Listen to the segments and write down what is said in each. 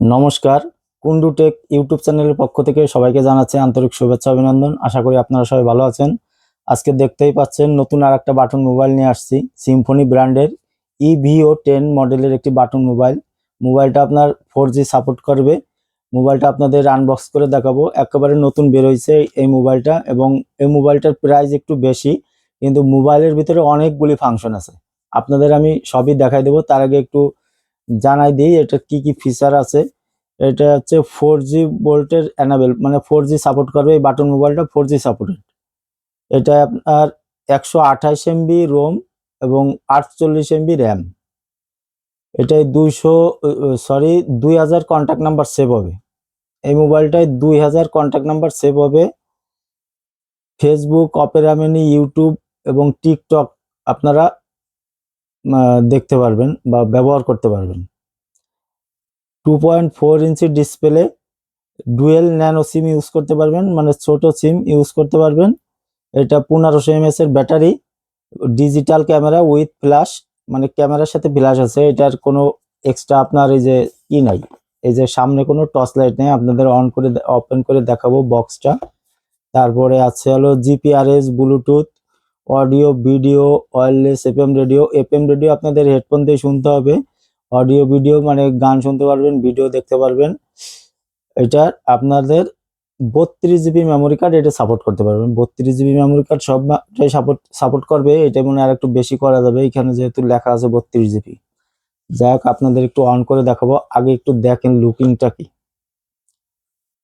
নমস্কার। Kundu take YouTube চ্যানেলের পক্ষ থেকে সবাইকে জানাচ্ছি আন্তরিক শুভেচ্ছা, অভিনন্দন। আশা করি আপনারা সবাই ভালো আছেন। আজকে দেখতেই পাচ্ছেন নতুন আর একটা বাটন মোবাইল নিয়ে আসছি সিম্ফনি ব্র্যান্ডের ইভিও টেন মডেলের একটি বাটন মোবাইল। মোবাইলটা আপনার ফোর সাপোর্ট করবে। মোবাইলটা আপনাদের আনবক্স করে দেখাবো। একেবারে নতুন বেরোইছে এই মোবাইলটা এবং এই মোবাইলটার প্রাইস একটু বেশি, কিন্তু মোবাইলের ভিতরে অনেকগুলি ফাংশন আছে। আপনাদের আমি সবই দেখাই দেবো। তার আগে একটু জানাই দিই, এটা কি কি ফিচার আছে? এটা হচ্ছে ফোর জি ভোল্টের অ্যানাবেল মানে ফোর জি সাপোর্ট করবে এই বাটন মোবাইলটা ফোর জি সাপোর্টেড এটা আপনার একশো আঠাশ এমবি রোম এবং আটচল্লিশ এমবি র্যাম এটাই দুইশো সরি দুই হাজার কন্ট্যাক্ট নাম্বার সেভ হবে। এই মোবাইলটায় দুই হাজার কন্ট্যাক্ট নাম্বার সেভ হবে। ফেসবুক অপেরামিনি ইউটিউব এবং টিকটক আপনারা দেখতে পারবেন বা ব্যবহার করতে পারবেন। Two point four inch display dual nano SIM use করতে পারবেন মানে ছোট সিম ইউজ করতে পারবেন। এটা পনেরোশো এমএস এর battery digital camera with flash মানে ক্যামেরার সাথে ফ্ল্যাশ আছে, এটার কোনো এক্সট্রা আপনার এই যে ই নাই, এই যে সামনে কোনো টর্চ লাইট নেই, আপনাদের অন করে ওপেন করে দেখাবো বক্সটা তারপরে আছে হলো GPRS Bluetooth audio, video wireless FM radio FM radio আপনাদের হেডফোন দিয়ে শুনতে হবে। অডিও, ভিডিও মানে গান শুনতে পারবেন, ভিডিও দেখতে পারবেন। এটার আপনাদের বত্রিশ জিবি মেমোরি কার্ড এটা সাপোর্ট করতে পারবেন। বত্রিশ জিবি মেমোরি কার্ড সবটাই সাপোর্ট সাপোর্ট করবে। এটা মনে আর একটু বেশি করা যাবে। এখানে যেহেতু লেখা আছে বত্রিশ জিবি যাই হোক, আপনাদের একটু অন করে দেখাবো। আগে একটু দেখেন লুকিংটা কি।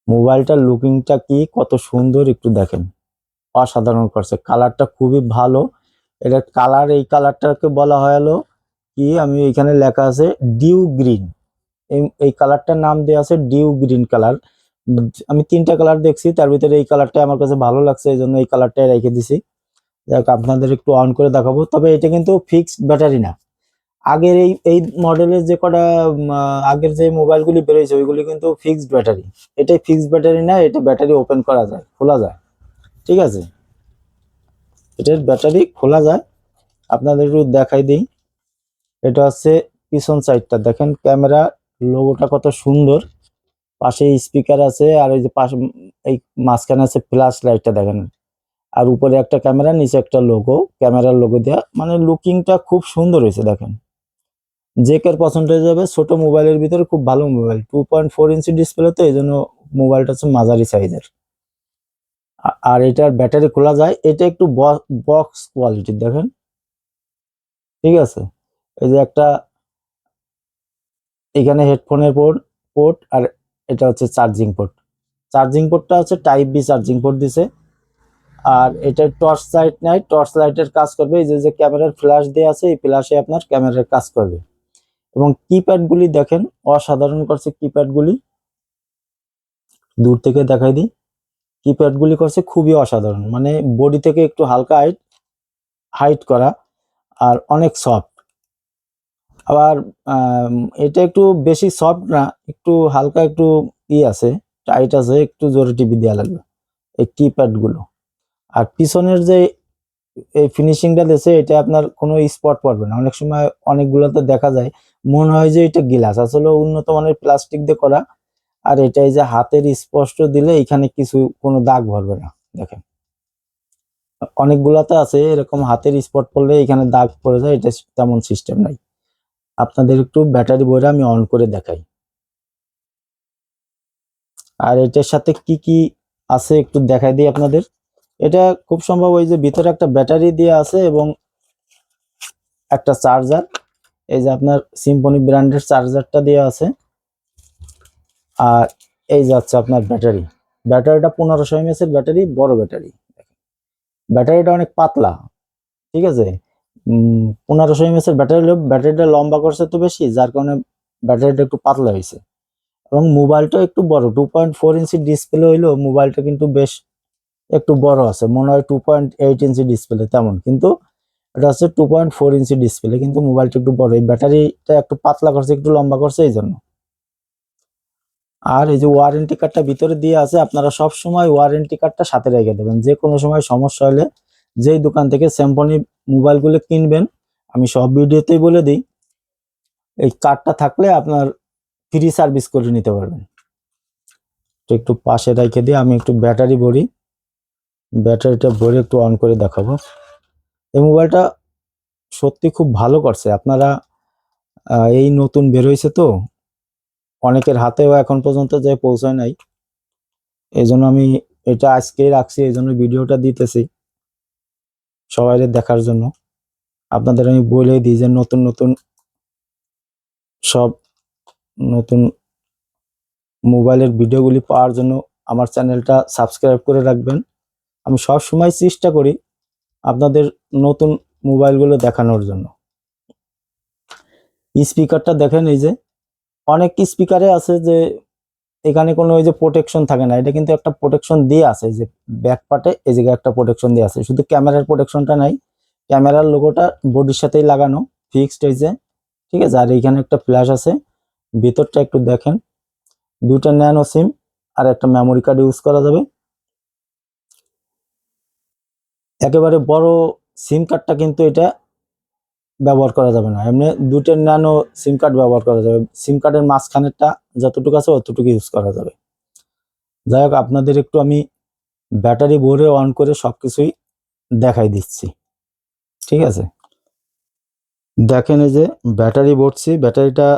মোবাইলটার লুকিংটা কি? কত সুন্দর একটু দেখেন। অসাধারণ করছে। কালারটা খুবই ভালো। এটা কালার, এই কালারটাকে বলা হলো কি, আমি এখানে লেখা আছে ডিউ গ্রিন। এই এই কালারটার নাম দেওয়া আছে ডিউ গ্রিন কালার। আমি তিনটা কালার দেখছি, তার ভিতরে এই কালারটা আমার কাছে ভালো লাগছে, এই জন্য এই কালারটাই রেখে দিছি। যাক, আপনাদের একটু অন করে দেখাবো। তবে এটা কিন্তু ফিক্সড ব্যাটারি না। আগের এই এই মডেলের যে কটা আগের যে মোবাইলগুলি বেরিয়েছে, ওইগুলি কিন্তু ফিক্সড ব্যাটারি এটাই ফিক্সড ব্যাটারি না, এটা ব্যাটারি ওপেন করা যায়, খোলা যায়। ঠিক আছে? এটার ব্যাটারি খোলা যায়। আপনাদের একটু দেখাই দিই। এটা হচ্ছে পিছন সাইডটা দেখেন ক্যামেরা লোগোটা কত সুন্দর। পাশে স্পিকার আছে আর ওই যে পাশে এই মাঝখানে আছে ফ্ল্যাশ লাইটটা দেখেন। আর উপরে একটা ক্যামেরা নিচে একটা লোগো ক্যামেরার লোগো দেওয়া মানে লুকিংটা খুব সুন্দর হয়েছে, দেখেন। যে কের পছন্দ হয়ে যাবে, ছোট মোবাইলের ভিতরে খুব ভালো mobile two point four inch display তো এই জন্য মোবাইলটা হচ্ছে মাঝারি সাইজের আর এটার ব্যাটারি খোলা যায়। এটা একটু বক্স কোয়ালিটির দেখেন। ঠিক আছে? এই যে একটা এখানে হেডফোনের পোর্ট পোর্ট আর এটা হচ্ছে চার্জিং পোর্ট চার্জিং পোর্টটা হচ্ছে টাইপ বি চার্জিং পোর্ট দিছে। আর এটা টর্চ লাইট নাই। টর্চ লাইটের কাজ করবে। এই যে যে ক্যামেরার ফ্ল্যাশ দেওয়া আছে, এই ফ্ল্যাশে আপনার ক্যামেরার কাজ করবে। এবং কিপ্যাড গুলি দেখেন, অসাধারণ করছে কিপ্যাড গুলি। দূর থেকে দেখাই দিই। কিপ্যাড গুলি করছে খুবই অসাধারণ। মানে বডি থেকে একটু হালকা হাইট হাইট করা আর অনেক সফট আবার এটা একটু বেশি সফট না, একটু হালকা একটু ই আছে টাইট আছে, একটু জোরে টিপি দেওয়া লাগবে এই কিপ্যাডগুলো। আর পিছনের যে এই ফিনিশিংটা দিয়েছে, এটা আপনার কোনো স্পট পড়বে না। অনেক সময় অনেকগুলোতে দেখা যায়, মনে হয় যে এটা গ্লাস আসলে উন্নত মানের প্লাস্টিক দিয়ে করা আর এটাই যে হাতের স্পষ্ট দিলে এখানে কিছু, কোনো দাগ ভরবে না। দেখেন। অনেকগুলাতে আছে, এরকম হাতের স্পট পড়লে এখানে দাগ পড়ে যায়, এটা তেমন সিস্টেম নাই। আপনাদের একটু ব্যাটারি বইটা আমি অন করে দেখাই। আর এটার সাথে কি কি আছে একটু দেখাই দিই আপনাদের। এটা খুব সম্ভব ওই যে ভিতরে একটা ব্যাটারি দেওয়া আছে এবং একটা চার্জার এই যে আপনার সিম্পনি ব্র্যান্ডের চার্জারটা দেওয়া আছে। আর এই যাচ্ছে আপনার ব্যাটারি। ব্যাটারিটা পনেরোশো এমএস এর ব্যাটারি, বড় ব্যাটারি। ব্যাটারিটা অনেক পাতলা, ঠিক আছে? পনেরোশো এমএস এর ব্যাটারি ব্যাটারিটা লম্বা করছে তো বেশি, যার কারণে ব্যাটারিটা একটু পাতলা হয়েছে। এবং মোবাইলটা একটু বড় two point four inch display হইলেও মোবাইলটা কিন্তু বেশ একটু বড় আছে। মনে হয় two point eight inch display তেমন। কিন্তু এটা হচ্ছে two point four inch display কিন্তু মোবাইলটা একটু বড়। এই ব্যাটারিটা একটু পাতলা করছে, একটু লম্বা করছে, এই জন্য। আর এই যে ওয়ারেন্টি কার্ডটা ভিতরে দিয়ে আছে, আপনারা সব সময় ওয়ারেন্টি কার্ডটা সাথে রেখে দেবেন। যে কোনো সময় সমস্যা হলে যেই দোকান থেকে স্যামসনি মোবাইলগুলো কিনবেন, আমি সব ভিডিওতেই বলে দিই, এই কার্ডটা থাকলে আপনার ফ্রি সার্ভিস করে নিতে পারবেন। একটু পাশে রেখে দিয়ে আমি একটু ব্যাটারি ভরি, ব্যাটারিটা ভরে একটু অন করে দেখাবো। এই মোবাইলটা সত্যি খুব ভালো করছে। আপনারা এই নতুন বের হয়েছে তো অনেকের হাতেও এখন পর্যন্ত যে পৌঁছায় নাই। এই জন্য আমি এটা আজকেই রাখছি এই জন্য ভিডিওটা দিতেছি সবাই দেখার জন্য। আপনাদের আমি বলে দিই যে নতুন নতুন সব নতুন মোবাইলের ভিডিওগুলি পাওয়ার জন্য আমার চ্যানেলটা সাবস্ক্রাইব করে রাখবেন। আমি সব সময় চেষ্টা করি আপনাদের নতুন মোবাইলগুলো দেখানোর জন্য। স্পিকারটা দেখেন এই যে। অনেক স্পিকারে আছে যে এখানে কোনো ওই যে প্রোটেকশন থাকে না, এটা কিন্তু একটা প্রোটেকশন দিয়ে আছে, যে ব্যাক পার্টে এই জায়গায় একটা প্রোটেকশন দিয়ে আছে। শুধু ক্যামেরার প্রোটেকশনটা নাই ক্যামেরার লোগোটা বডির সাথেই লাগানো ফিক্সড যে, ঠিক আছে? আর এইখানে একটা ফ্ল্যাশ আছে, ভিতরটা একটু দেখেন দুটা ন্যানো সিম আর একটা মেমোরি কার্ড ইউজ করা যাবে। একেবারে বড় সিম কার্ডটা কিন্তু এটা ব্যবহার করা যাবে না। এমনি দুটো ন্যানো সিম কার্ড ব্যবহার করা যাবে। সিম কার্ডের মাঝখানেরটা যতটুকু আছে অতটুকু ইউজ করা যাবে। যাই হোক, আপনাদের একটু আমি ব্যাটারি ভরে অন করে সব কিছুই দেখাই দিচ্ছি। ঠিক আছে? দেখেন এই যে ব্যাটারি ভরছি। ব্যাটারিটা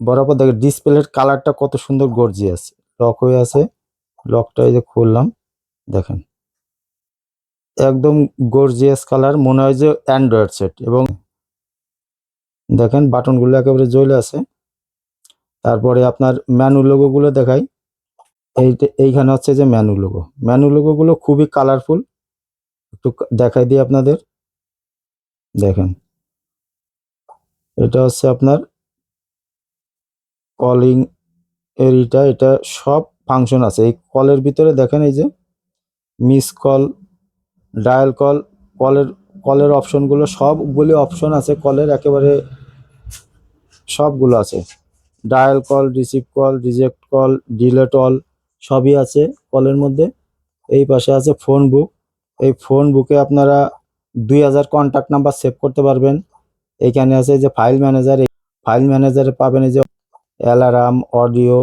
বরাবর দেখেন ডিসপ্লের কালারটা কত সুন্দর গর্জিয়াস লক হয়ে আছে। লকটা এই যে খুললাম। দেখেন। একদম গর্জিয়াস কালার মনে হয় যে অ্যান্ড্রয়েড সেট এবং দেখেন বাটনগুলো একেবারে জ্বলে আছে। তারপরে আপনার ম্যানু লোগোগুলো দেখাই। এই এইখানে হচ্ছে যে ম্যানু লোগো ম্যানু লোগোগুলো খুবই কালারফুল একটু দেখাই দিই আপনাদের। দেখেন। এটা হচ্ছে আপনার কলিং এর এটা সব ফাংশন আছে। এই কলের ভিতরে দেখেন এই যে মিস কল ডায়াল কল কলের কলের অপশনগুলো সবগুলি অপশন আছে কলের একেবারে সবগুলো আছে। Dial call receive call reject call delete all সবই আছে কলের মধ্যে। এই পাশে আছে ফোন বুক এই ফোন বুকে আপনারা দুই হাজার কন্ট্যাক্ট নাম্বার সেভ করতে পারবেন। এইখানে আছে যে ফাইল ম্যানেজার ফাইল ম্যানেজারে পাবেন এই যে অ্যালার্ম অডিও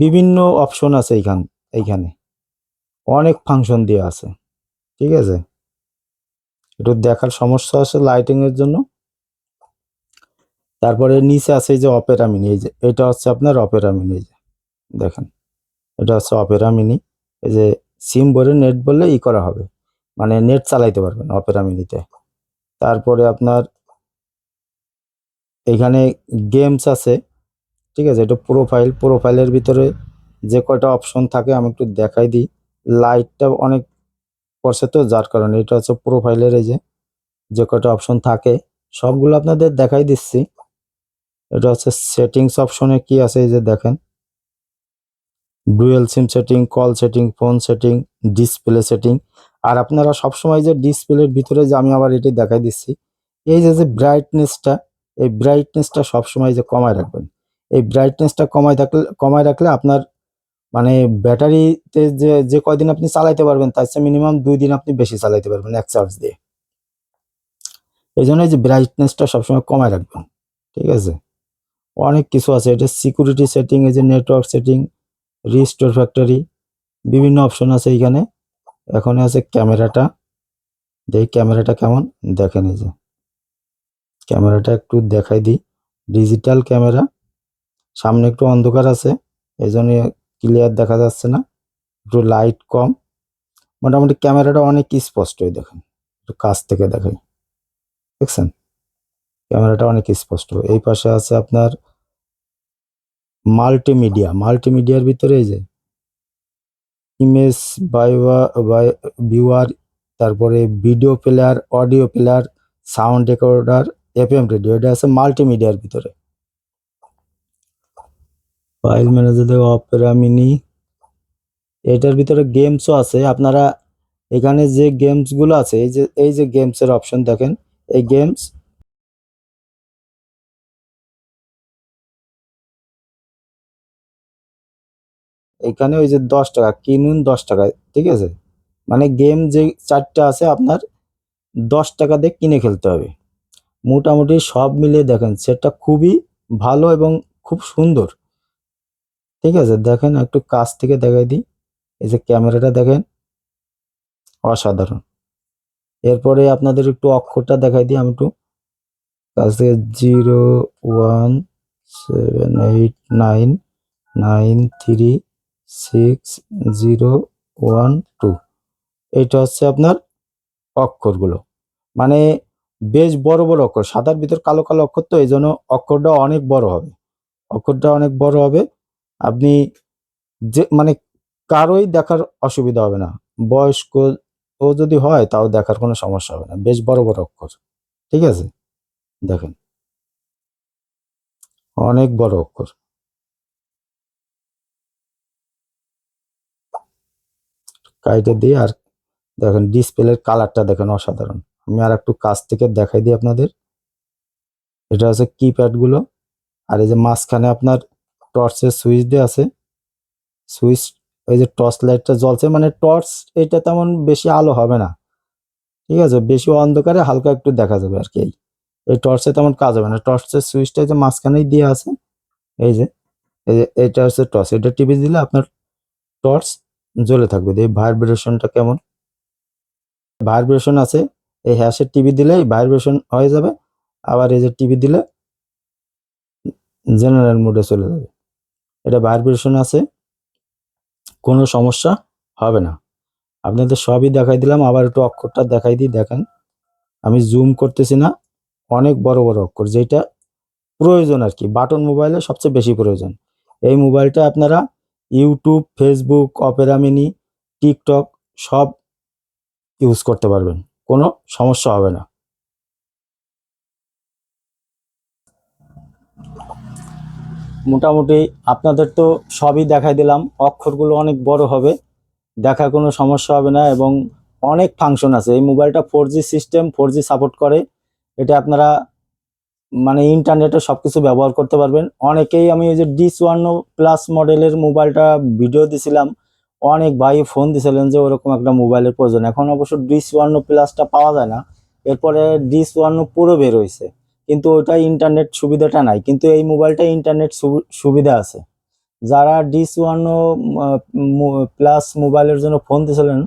বিভিন্ন অপশন আছে এইখান, এইখানে। অনেক ফাংশন দেওয়া আছে। ঠিক আছে? একটু দেখার সমস্যা আছে লাইটিং এর জন্য। তারপরে নিচে আছে এই যে অপেরা মিনি এই যে, এটা হচ্ছে আপনার অপেরা মিনি এই যে, দেখেন। এটা হচ্ছে অপেরা মিনি এই যে সিম ভরে নেট বললে ই করা হবে। মানে নেট চালাইতে পারবেন অপেরা মিনিতে তারপরে আপনার এখানে গেমস আছে, ঠিক আছে? এটা প্রোফাইল প্রোফাইলের ভিতরে যে কয়টা অপশন থাকে আমি একটু দেখাই দিই। লাইটটা অনেক করছে তো যার কারণে এটা হচ্ছে প্রোফাইলের এই যে যে কয়টা অপশন থাকে, সবগুলো আপনাদের দেখাই দিচ্ছি। এটা হচ্ছে সেটিংস অপশনে কি আছে এই যে দেখেন। Dual SIM setting call setting phone setting display setting আর আপনারা সবসময় যে ডিসপ্লের ভিতরে যে আমি আবার এটি দেখাই দিচ্ছি, এই যে যে ব্রাইটনেসটা এই ব্রাইটনেসটা সবসময় যে কমায় রাখবেন। এই ব্রাইটনেসটা কমায় থাকলে, কমায় রাখলে আপনার মানে ব্যাটারিতে যে যে কয়দিন আপনি চালাইতে পারবেন, তার চেয়ে মিনিমাম দুই দিন আপনি বেশি চালাইতে পারবেন, এক চার্জ দিয়ে। এই জন্য এই যে ব্রাইটনেসটা সবসময় কমায় রাখবেন, ঠিক আছে? অনেক কিছু আছে, এটা সিকিউরিটি সেটিং এই যে নেটওয়ার্ক সেটিং রিস্টোর ফ্যাক্টরি বিভিন্ন অপশন আছে এইখানে। এখন আছে ক্যামেরাটা, দেখি ক্যামেরাটা কেমন, দেখেন এই যে। ক্যামেরাটা একটু দেখাই দিই ডিজিটাল ক্যামেরা, সামনে একটু অন্ধকার আছে এই জন্য ক্লিয়ার দেখা যাচ্ছে না। একটু লাইট কম। মোটামুটি ক্যামেরাটা অনেক স্পষ্টই দেখেন। একটু কাছ থেকে দেখাই। দেখছেন? ক্যামেরাটা অনেক স্পষ্ট। এই পাশে আছে আপনার মাল্টিমিডিয়া মাল্টিমিডিয়ার ভিতরে এই যে ইমেজ বাই ভিউয়ার তারপরে video player audio player sound recorder FM radio এটা আছে মাল্টিমিডিয়ার ভিতরে। ফাইল ম্যানেজার অপেরা মিনি এটার ভিতরে গেমসও আছে। আপনারা এখানে যে গেমসগুলো আছে, এই যে এই যে গেমসের অপশন দেখেন, এই গেমস এখানে ওই যে দশ টাকা, কিনুন দশ টাকায় ঠিক আছে? মানে গেম যে চারটা আছে, আপনার দশ টাকা দিয়ে কিনে খেলতে হবে। মোটামুটি সব মিলিয়ে দেখেন, সেটটা খুবই ভালো এবং খুব সুন্দর। ঠিক আছে? দেখেন একটু কাছ থেকে দেখাই দিই। এই যে ক্যামেরাটা দেখেন, অসাধারণ। এরপরে আপনাদের একটু অক্ষরটা দেখাই দিই আমি একটু। কাছ থেকে zero one seven eight nine nine three six zero one two. এইটা হচ্ছে আপনার অক্ষরগুলো। মানে বেশ বড় বড় অক্ষর। সাদার ভিতর কালো কালো অক্ষর তো এই জন্য অক্ষরটা অনেক বড় হবে। অক্ষরটা অনেক বড় হবে। আপনি যে মানে কারোই দেখার অসুবিধা হবে না। বয়স্ক ও যদি হয়, তাও দেখার কোনো সমস্যা হবে না। বেশ বড় বড় অক্ষর। ঠিক আছে? দেখেন। অনেক বড় অক্ষর। কাইটে দিয়ে আর দেখেন ডিসপ্লের কালারটা দেখেন অসাধারণ। আমি আর একটু কাছ থেকে দেখাই দিই আপনাদের। এটা হচ্ছে কিপ্যাডগুলো। আর এই যে মাঝখানে আপনার টর্চের সুইচ দিয়ে আছে। সুইচ ওই যে টর্চ লাইটটা জ্বলছে মানে টর্চ এটা তেমন বেশি আলো হবে না। ঠিক আছে? বেশি অন্ধকারে হালকা একটু দেখা যাবে আর কি এই। এই টর্চে তেমন কাজ হবে না। টর্চের সুইচটা যে মাঝখানেই দিয়ে আছে। এই যে এই যে এটা হচ্ছে টর্চ। এটা টিপে দিলে আপনার টর্চ জ্বলে থাকবে। এই ভাইব্রেশনটা কেমন? ভাইব্রেশন আছে। এই হ্যাশের টিভি দিলে ভাইব্রেশন হয়ে যাবে। আবার এই যে টিভি দিলে জেনারেল মোডে চলে যাবে। এটা ভাইব্রেশন আছে, কোনো সমস্যা হবে না। আপনাদের সবই দেখাই দিলাম, আবার একটু অক্ষরটা দেখাই দিই, দেখেন। আমি জুম করতেছি না, অনেক বড় বড় অক্ষর, যেটা প্রয়োজন আর কি। বাটন মোবাইলে সবচেয়ে বেশি প্রয়োজন। এই মোবাইলটা আপনারা YouTube Facebook Opera Mini TikTok সব ইউজ করতে পারবেন, কোনো সমস্যা হবে না। মোটামুটি আপনাদের তো সবই দেখাই দিলাম। অক্ষরগুলো অনেক বড় হবে। দেখা কোনো সমস্যা হবে না এবং অনেক ফাংশন আছে। এই মোবাইলটা ফোর সিস্টেম ফোর সাপোর্ট করে। এটা আপনারা মানে ইন্টারনেটে সব কিছু ব্যবহার করতে পারবেন। অনেকেই আমি ওই যে ডি চুয়ান্ন প্লাস মডেলের মোবাইলটা ভিডিও দিছিলাম। অনেক ভাই ফোন দিছিলেন যে ওরকম একটা মোবাইলের প্রয়োজন। এখন অবশ্য ডি চুয়ান্ন প্লাসটা পাওয়া যায় না। এরপরে ডি চুয়ান্ন পুরো বের হয়েছে কিন্তু ওটা ইন্টারনেট সুবিধাটা নাই। কিন্তু এই মোবাইলটা ইন্টারনেট সুবিধা আছে। যারা ডি চুয়ান্ন প্লাস মোবাইলের জন্য ফোন দিছিলেন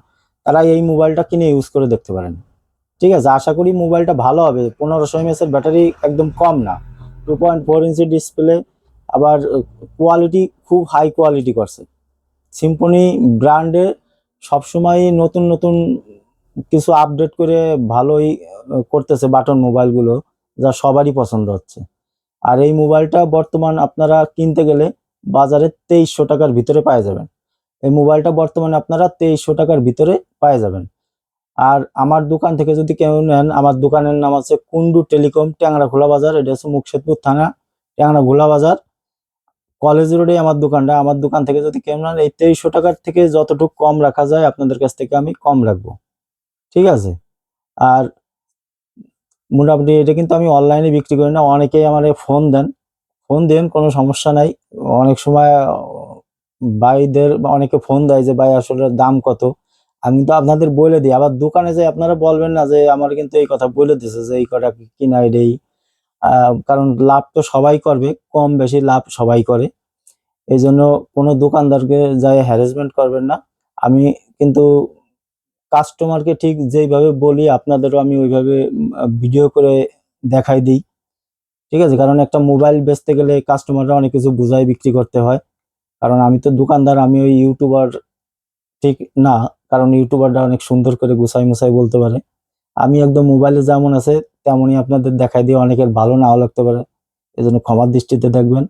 তারা এই মোবাইলটা কিনে ইউজ করে দেখতে পারেন। ঠিক আছে? আশা করি মোবাইলটা ভালো হবে। পনেরোশো এমএসের ব্যাটারি একদম কম না। Two point four inch display আবার কোয়ালিটি খুব হাই কোয়ালিটি করছে। সিম্পনি ব্র্যান্ডে সবসময় নতুন নতুন কিছু আপডেট করে ভালোই করতেছে বাটন মোবাইলগুলো যা সবারই পছন্দ হচ্ছে। আর এই মোবাইলটা বর্তমান আপনারা কিনতে গেলে বাজারে তেইশশো টাকার ভিতরে পাওয়া যাবেন। এই মোবাইলটা বর্তমানে আপনারা তেইশশো টাকার ভিতরে পাওয়া যাবেন। আর আমার দোকান থেকে যদি কেউ নেন, আমার দোকানের নাম আছে কুন্ডু টেলিকম ট্যাংরা খোলা বাজার। এটা হচ্ছে মুকশেদপুর থানা ট্যাংরা ঘোলা বাজার। কলেজ রোডে আমার দোকানটা। আমার দোকান থেকে যদি কেউ নেন, এই তেইশশো টাকার থেকে যতটুকু কম রাখা যায়, আপনাদের কাছ থেকে আমি কম রাখব। ঠিক আছে? আর মোটামুটি এটা কিন্তু আমি অনলাইনে বিক্রি করি না অনেকেই আমার ফোন দেন। ফোন দেন কোনো সমস্যা নাই। অনেক সময় ভাইদের অনেকে ফোন দেয় যে ভাই আসলে দাম কত? আমি তো আপনাদের বলে দিই। আবার দোকানে যে আপনারা বলবেন না যে আমার কিন্তু এই কথা বলে দিছে যে এই কটা কিনা আহ, কারণ লাভ তো সবাই করবে কম বেশি লাভ সবাই করে। এই জন্য কোনো দোকানদারকে যাই হ্যারাসমেন্ট করবেন না। আমি কিন্তু কাস্টমারকে ঠিক যেইভাবে বলি, আপনাদেরও আমি ওইভাবে ভিডিও করে দেখাই দিই। ঠিক আছে? কারণ একটা মোবাইল বেচতে গেলে কাস্টমাররা অনেক কিছু বুঝাই বিক্রি করতে হয়। কারণ আমি তো দোকানদার, আমি ওই ইউটিউবার ঠিক না, কারণ ইউটিউবাররা অনেক সুন্দর করে গুছাই মুছাই বলতে পারে। আমি একদম মোবাইলে যেমন আছে, তেমনই আপনাদের দেখাই দিয়ে অনেকের ভালো নাও লাগতে পারে। এজন্য ক্ষমার দৃষ্টিতে দেখবেন।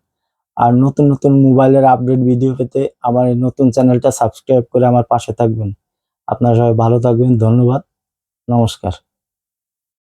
আর নতুন নতুন মোবাইলের আপডেট ভিডিও পেতে আমার নতুন চ্যানেলটা সাবস্ক্রাইব করে আমার পাশে থাকবেন। আপনারা সবাই ভালো থাকবেন ধন্যবাদ নমস্কার।